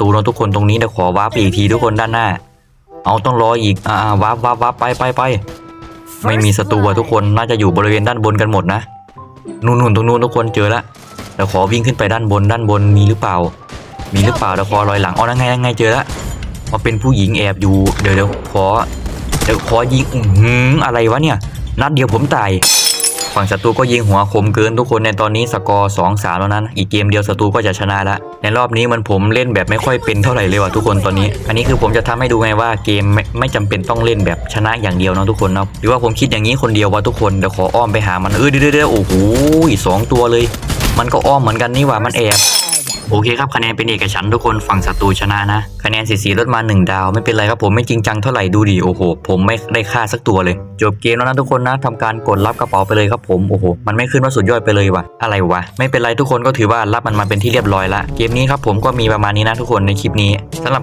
ตูเนอะทุกคนตรงนี้เดี๋ยวขอวาร์ปไปอีกทีทุกคนด้านหน้า เอาต้องรออีกอ่าวาร์ปวาร์ปวาร์ปไปไปไปไม่มีศัตรูอะทุกคนน่าจะอยู่บริเวณด้านบนกันหมดนะนู่นนู่นตรงนู้นทุกคนเจอละเดี๋ยวขอวิ่งขึ้นไปด้านบนด้านบนมีหรือเปล่า มีหรือเปล่าเดี๋ยวขอลอยหลังอ๋อนั่นไงนั่นไงเจอละมาเป็นผู้หญิงแอบอยู่เดี๋ยวเดี๋ยวขอเดี๋ยวขอยิงอื้อหืออะไรวะเนี่ย นัดเดียวผมตาย ฝั่งศัตรูก็ยิงหัวคมเกินทุกคนในตอนนี้สกอร์สองสามแล้วนั้นอีกเกมเดียวศัตรูก็จะชนะละในรอบนี้มันผมเล่นแบบไม่ค่อยเป็นเท่าไหร่เลยว่ะทุกคนตอนนี้ อันนี้คือผมจะทำให้ดูไงว่าเกมไม่ไม่จำเป็นต้องเล่นแบบชนะอย่างเดียวนะทุกคนเนาะหรือว่าผมคิดอย่างนี้คนเดียวว่าทุกคนเดี๋ยวขออ้อมไปหามันเออเดี๋ยวเดี๋ยวโอ้โหสองตัวเลย มันก็อ้อมเหมือนกันนี่ว่ามันแอบ โอเคครับคะแนนเป็นเอกฉันท์ทุกคนฝั่งศัตรูชนะนะคะแนนสีสีลดมา 1 ดาวไม่เป็นไรครับผมไม่จริงจังเท่าไหร่ดูดิโอ้โห ผมไม่ได้ค่าสักตัวเลย จบเกมแล้วนะทุกคนนะทำการกดรับกระเป๋าไปเลยครับผมโอ้โหมันไม่ขึ้นว่าสุดยอดไปเลยวะอะไรวะไม่เป็นไรทุกคนก็ถือว่ารับมันมาเป็นที่เรียบร้อยละเกมนี้ครับผมก็มีประมาณนี้นะทุกคนในคลิปนี้สำหรับ